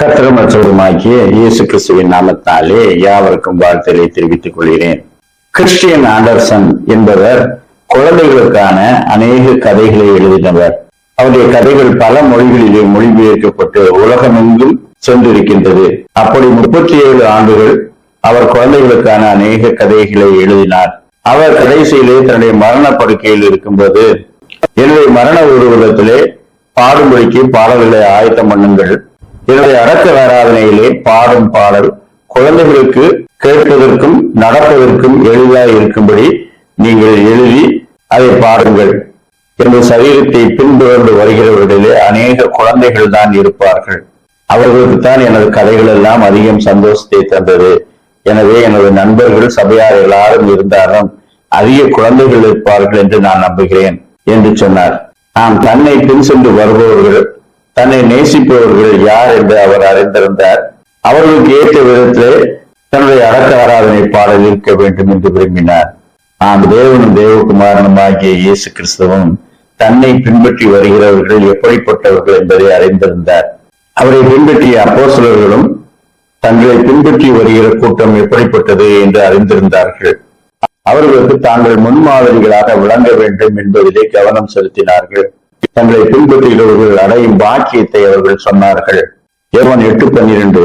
கத்திரம் மற்றவருமாகிய இயேசு கிறிஸ்துவின் நாமத்தாலே யாவருக்கும் வாழ்த்தலை தெரிவித்துக் கொள்கிறேன். கிறிஸ்டியன் ஆண்டர்சன் என்பவர் குழந்தைகளுக்கான அநேக கதைகளை எழுதினவர். அவருடைய கதைகள் பல மொழிகளிலே மொழிபெயர்க்கப்பட்டு உலகமெங்கும் சென்றிருக்கின்றது. அப்படி முப்பத்தி ஏழு ஆண்டுகள் அவர் குழந்தைகளுக்கான அநேக கதைகளை எழுதினார். அவர் கடைசியிலே தன்னுடைய மரண படுக்கையில் இருக்கும்போது என்னுடைய மரண ஊர்வலத்திலே பாடும்படிக்கு பாடல்களை ஆயத்தம் பண்ணுங்கள். என்னுடைய அடக்க ஆராதனையிலே பாடும் பாடல் குழந்தைகளுக்கு கேட்பதற்கும் நடப்பதற்கும் எளிதாக இருக்கும்படி நீங்கள் எழுதி அதை பாருங்கள். எனது சரீரத்தை பின்தொடர்ந்து வருகிறவர்களிலே அநேக குழந்தைகள் தான் இருப்பார்கள். அவர்களுக்கு தான் எனது கதைகள் எல்லாம் அதிகம் சந்தோஷத்தை தந்தது. எனவே எனது நண்பர்கள் சபையார் எல்லாரும் இருந்தாலும் அதிக குழந்தைகள் இருப்பார்கள் என்று நான் நம்புகிறேன் என்று சொன்னார். நாம் தன்னை பின் சென்று வருபவர்கள் தன்னை நேசிப்பவர்கள் யார் என்று அவர் அறிந்திருந்தார். அவர்களுக்கு ஏற்ற விதத்திலே தன்னுடைய அடக்க ஆராதனை பாடல் இருக்க வேண்டும் என்று விரும்பினார். நாம் தேவனும் தேவகுமாரனும் ஆகிய இயேசு கிறிஸ்துவும் தன்னை பின்பற்றி வருகிறவர்கள் எப்படிப்பட்டவர்கள் என்பதை அறிந்திருந்தார். அவரை பின்பற்றிய அப்போசலர்களும் தங்களை பின்பற்றி வருகிற கூட்டம் எப்படிப்பட்டது என்று அறிந்திருந்தார்கள். அவர்களுக்கு தாங்கள் முன்மாதிரிகளாக விளங்க வேண்டும் என்பதிலே கவனம் செலுத்தினார்கள். தங்களை பின்பற்றுகிறவர்கள் அடையும் பாக்கியத்தை அவர்கள் சொன்னார்கள். ஏவன் எட்டு பன்னிரண்டு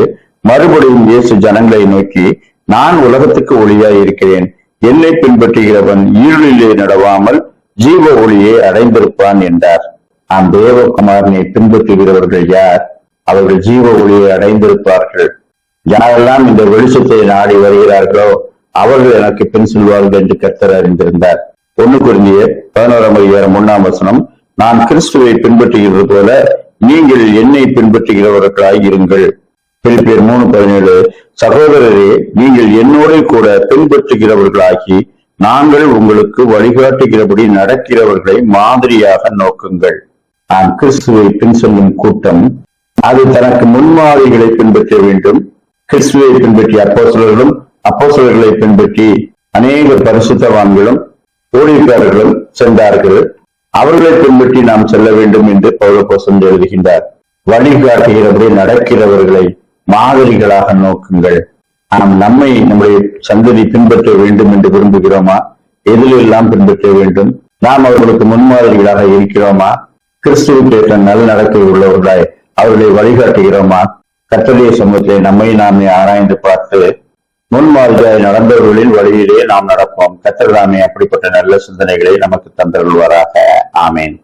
மறுபடியும் இயேசு ஜனங்களை நோக்கி நான் உலகத்துக்கு ஒளியாய் இருக்கிறேன். என்னை பின்பற்றுகிறவன் ஈருளிலே நடவாமல் ஜீவ ஒளியை அடைந்திருப்பான் என்றார். ஆம் தேவகுமாரனை பின்பற்றுகிறவர்கள் யார்? அவர்கள் ஜீவ ஒளியை அடைந்திருப்பார்கள். யாரெல்லாம் இந்த வெளிச்சத்தை நாடி வருகிறார்களோ அவர்கள் எனக்கு பின் செல்வார்கள் என்று கர்த்தர் அறிந்திருந்தார். ஒன்னு குறிஞ்சிய பதினோராம் அதிகாரம் ஒண்ணாம் வசனம் நான் கிறிஸ்துவை பின்பற்றுகிறது போல நீங்கள் என்னை பின்பற்றுகிறவர்களாய் இருங்கள். பிலிப்பியர் மூணு பதினேழு சகோதரரே நீங்கள் என்னோட கூட பின்பற்றுகிறவர்களாகி நாங்கள் உங்களுக்கு வழிகாட்டுகிறபடி நடக்கிறவர்களை மாதிரியாக நோக்குங்கள். நான் கிறிஸ்துவை பின் சொல்லும் கூட்டம் அது தனக்கு முன்மாதிரிகளை பின்பற்ற வேண்டும். கிறிஸ்துவை பின்பற்றிய அப்போசலர்களும் அப்போசலர்களை பின்பற்றி அநேக பரிசுத்தவான்களும் ஊழியக்காரர்களும் சென்றார்கள். அவர்களை பின்பற்றி நாம் செல்ல வேண்டும் என்று பௌலபோசன் எழுதுகின்றார். வழிகாட்டுகிறபடி நடக்கிறவர்களை மாதிரிகளாக நோக்குங்கள். நாம் நம்மை நம்முடைய சந்ததி பின்பற்ற வேண்டும் என்று விரும்புகிறோமா? எதிலெல்லாம் பின்பற்ற வேண்டும். நாம் அவர்களுக்கு முன்மாதிரிகளாக இருக்கிறோமா? கிறிஸ்துவுக்கு ஏற்ற நல்ல நடக்கை உள்ளவர்களாய் அவர்களை வழிகாட்டுகிறோமா? கத்தடைய சமூகத்தை நம்மை நாமே ஆராய்ந்து பார்த்து முன்மாதிரியாய் நடந்தவர்களின் வழியிலே நாம் நடப்போம். கத்திரதாமே அப்படிப்பட்ட நல்ல சிந்தனைகளை நமக்கு தந்தருள்வாராக. ஆமேன்.